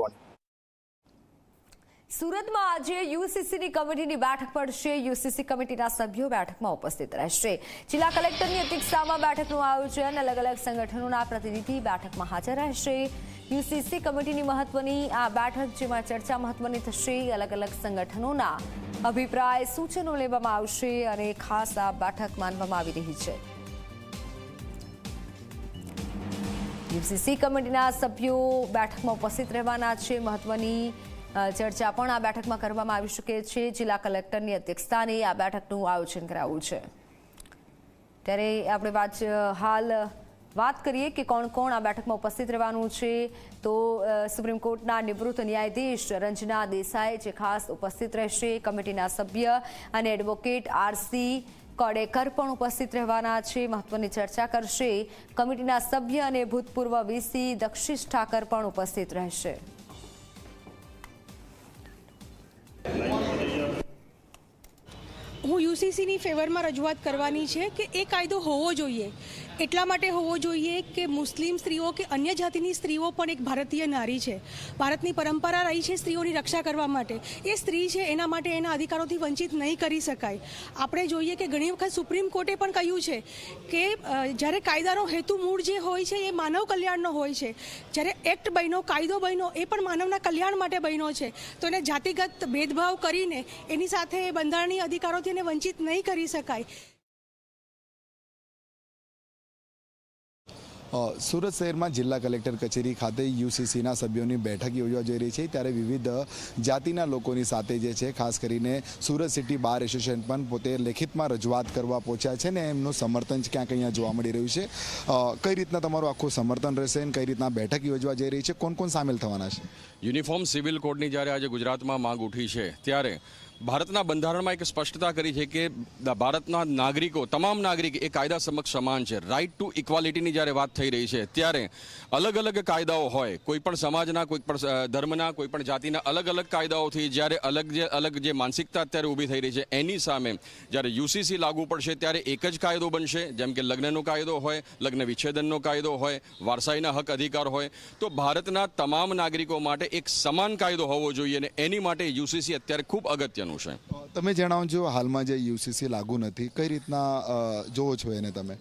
કોની સુરતમાં આજે યુસીસીની કમિટીની બેઠક પડશે. યુસીસી કમિટીના સભ્યો બેઠકમાં ઉપસ્થિત રહેશે. જિલ્લા કલેક્ટરની અધ્યક્ષતામાં બેઠકનું આયોજન અલગ અલગ સંગઠનોના પ્રતિનિધિ બેઠકમાં હાજર રહેશે. યુસીસી કમિટીની મહત્વની આ બેઠક, જેમાં ચર્ચા મહત્વની થશે. અલગ અલગ સંગઠનોના અભિપ્રાય, સૂચનો લેવામાં આવશે અને ખાસ આ બેઠક માનવામાં આવી રહી છે. યુસીસી કમિટીના સભ્યો બેઠકમાં ઉપસ્થિત રહેવાના છે. મહત્વની ચર્ચા પણ આ બેઠકમાં કરવામાં આવી શકે છે. જિલ્લા કલેક્ટરની અધ્યક્ષતાને આ બેઠકનું આયોજન કરાવ્યું છે. ત્યારે આપણે વાત હાલ વાત કરીએ કે કોણ કોણ આ બેઠકમાં ઉપસ્થિત રહેવાનું છે. તો સુપ્રીમ કોર્ટના નિવૃત્ત ન્યાયાધીશ રંજના દેસાઈ જે ખાસ ઉપસ્થિત રહેશે, કમિટીના સભ્ય અને એડવોકેટ આરસી કોડેકર પણ ઉપસ્થિત રહેવાના છે, મહત્વની ચર્ચા કરશે. કમિટીના સભ્ય અને ભૂતપૂર્વ વીસી દક્ષિશ ઠાકર પણ ઉપસ્થિત રહેશે. હું યુસીસીની ફેવરમાં રજૂઆત કરવાની છે કે એ કાયદો હોવો જોઈએ. એટલા માટે હોવો જોઈએ કે મુસ્લિમ સ્ત્રીઓ કે અન્ય જાતિની સ્ત્રીઓ પણ એક ભારતીય નારી છે. ભારતની પરંપરા રહી છે સ્ત્રીઓની રક્ષા કરવા માટે. એ સ્ત્રી છે એના માટે એના અધિકારોથી વંચિત નહીં કરી શકાય. આપણે જોઈએ કે ઘણી વખત સુપ્રીમ કોર્ટે પણ કહ્યું છે કે જ્યારે કાયદાનો હેતુ મૂળ જે હોય છે એ માનવ કલ્યાણનો હોય છે. જ્યારે એક્ટ બન્યો, કાયદો બન્યો, એ પણ માનવના કલ્યાણ માટે બન્યો છે. તો એને જાતિગત ભેદભાવ કરીને એની સાથે બંધારણીય અધિકારોથી એને વંચિત નહીં કરી શકાય. સુરત શહેરમાં જિલ્લા કલેક્ટર કચેરી ખાતે યુસીસીના સભ્યોની બેઠક યોજવા જઈ રહી છે. ત્યારે વિવિધ જાતિના લોકોની સાથે જે છે, ખાસ કરીને સુરત સિટી બાર એસોસિએશન પણ પોતે લેખિતમાં રજૂઆત કરવા પહોંચ્યા છે ને એમનું સમર્થન ક્યાંક અહીંયા જોવા મળી રહ્યું છે. કઈ રીતના તમારું આખું સમર્થન રહેશે અને કઈ રીતના બેઠક યોજવા જઈ રહી છે? કોણ કોણ સામેલ થવાના છે? યુનિફોર્મ સિવિલ કોડની જ્યારે આજે ગુજરાતમાં માંગ ઉઠી છે, ત્યારે ભારતના બંધારણમાં એક સ્પષ્ટતા કરી છે કે ભારતના નાગરિકો, તમામ નાગરિક એ કાયદા સમક્ષ સમાન છે. રાઇટ ટુ ઇક્વાલિટીની જ્યારે વાત થઈ રહી છે, ત્યારે અલગ અલગ કાયદાઓ હોય, કોઈ પણ સમાજના, કોઈ પણ ધર્મના, કોઈ પણ જાતિના અલગ અલગ કાયદાઓથી જ્યારે અલગ જે અલગ જે માનસિકતા અત્યારે ઊભી થઈ રહી છે, એની સામે જ્યારે યુસીસી લાગુ પડશે ત્યારે એક જ કાયદો બનશે, જેમ કે લગ્નનો કાયદો હોય, લગ્ન વિચ્છેદનનો કાયદો હોય, વારસાઈના હક અધિકાર હોય, તો ભારતના તમામ નાગરિકો માટે એક સમાન કાયદો હોવો જોઈએ અને એની માટે યુસીસી અત્યારે ખૂબ અગત્યનું છે. તમે જણાવજો હાલમાં જે યુસીસી લાગુ નથી કઈ રીતના જોવો છો એને તમે?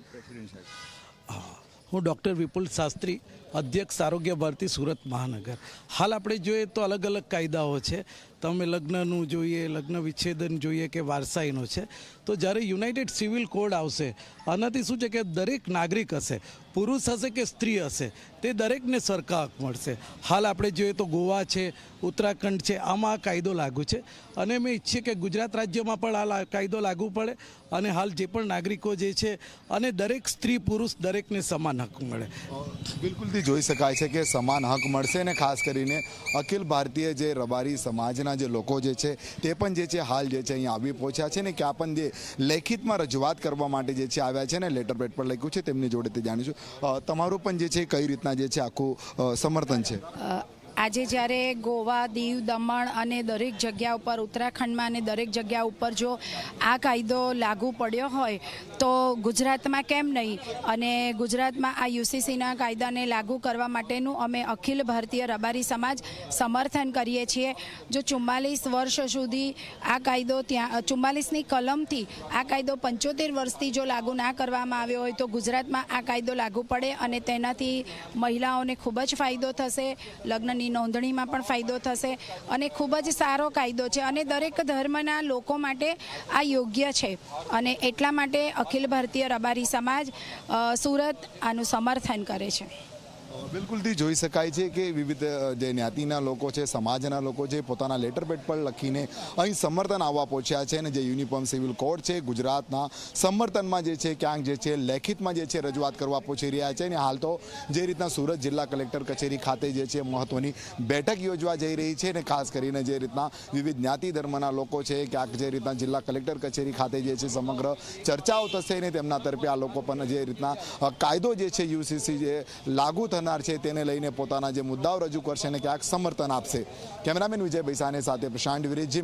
હું ડૉક્ટર વિપુલ શાસ્ત્રી અધ્યક્ષ આરોગ્ય ભારતી સુરત મહાનગર. હાલ આપણે જોઈએ તો અલગ અલગ કાયદાઓ છે. તમે લગ્નનું જોઈએ, લગ્ન વિચ્છેદન જોઈએ કે વારસાઈનો છે. તો જ્યારે યુનાઇટેડ સિવિલ કોડ આવશે, આનાથી શું છે કે દરેક નાગરિક હશે, પુરુષ હશે કે સ્ત્રી હશે, તે દરેકને સરખા હક મળશે. હાલ આપણે જોઈએ તો ગોવા છે, ઉત્તરાખંડ છે, આમાં આ કાયદો લાગુ છે. અને મેં ઈચ્છીએ કે ગુજરાત રાજ્યમાં પણ આ કાયદો લાગુ પડે અને હાલ જે પણ નાગરિકો જે છે અને દરેક સ્ત્રી પુરુષ દરેકને સમાન હક મળે. બિલકુલથી જોઈ શકાય છે કે સમાન હક મળશે ને ખાસ કરીને અખિલ ભારતીય જે રબારી સમાજના જે લોકો જે છે તે પણ જે છે હાલ જે છે અહીંયા આવી પહોંચ્યા છે ને ક્યાં પણ જે લેખિતમાં રજૂઆત કરવા માટે જે છે આવ્યા છે ને લેટર પેડ પર લખ્યું છે તેમની જોડે તે જાણીશું તમારું પણ જે છે કઈ રીતના જે છે આખું સમર્થન છે? આજે જ્યારે ગોવા, દીવ, દમણ અને દરેક જગ્યા ઉપર, ઉત્તરાખંડમાં અને દરેક જગ્યા ઉપર જો આ કાયદો લાગુ પડ્યો હોય, તો ગુજરાતમાં કેમ નહીં? અને ગુજરાતમાં આ યુસીસીના કાયદાને લાગુ કરવા માટેનું અમે અખિલ ભારતીય રબારી સમાજ સમર્થન કરીએ છીએ. જો ચુમ્માલીસ વર્ષ સુધી આ કાયદો ત્યાં ચુમ્માલીસની કલમથી આ કાયદો પંચોતેર વર્ષથી જો લાગુ ના કરવામાં આવ્યો હોય, તો ગુજરાતમાં આ કાયદો લાગુ પડે અને તેનાથી મહિલાઓને ખૂબ જ ફાયદો થશે. લગ્નની નોંધણીમાં પણ ફાયદો થશે અને ખૂબ જ સારો કાયદો છે અને દરેક ધર્મના લોકો માટે આ યોગ્ય છે. અને એટલા માટે અખિલ ભારતીય રબારી સમાજ સુરત આનું સમર્થન કરે છે. બિલકુલથી જોઈ શકાય છે કે વિવિધ જે જ્ઞાતિના લોકો છે, સમાજના લોકો છે, પોતાના લેટર પેડ પર લખીને અહીં સમર્થન આવવા પહોંચ્યા છે અને જે યુનિફોર્મ સિવિલ કોડ છે, ગુજરાતના સમર્થનમાં જે છે, ક્યાંક જે છે, લેખિતમાં જે છે, રજૂઆત કરવા પહોંચી રહ્યા છે અને હાલ તો જે રીતના સુરત જિલ્લા કલેક્ટર કચેરી ખાતે જે છે, મહત્વની બેઠક યોજવા જઈ રહી છે અને ખાસ કરીને જે રીતના વિવિધ જ્ઞાતિ ધર્મના લોકો છે, ક્યાંક જે રીતના જિલ્લા કલેક્ટર કચેરી ખાતે જે છે, સમગ્ર ચર્ચાઓ થશે અને તેમના તરફે આ લોકો પણ જે રીતના કાયદો જે છે, યુસીસી જે લાગુ થનાર છે તેને લઈને પોતાના જે મુદ્દાઓ રજૂ કરશે અને ક્યાંક સમર્થન આપશે. કેમેરામેન વિજય ભૈસાને સાથે પ્રશાંત વિરેજ જે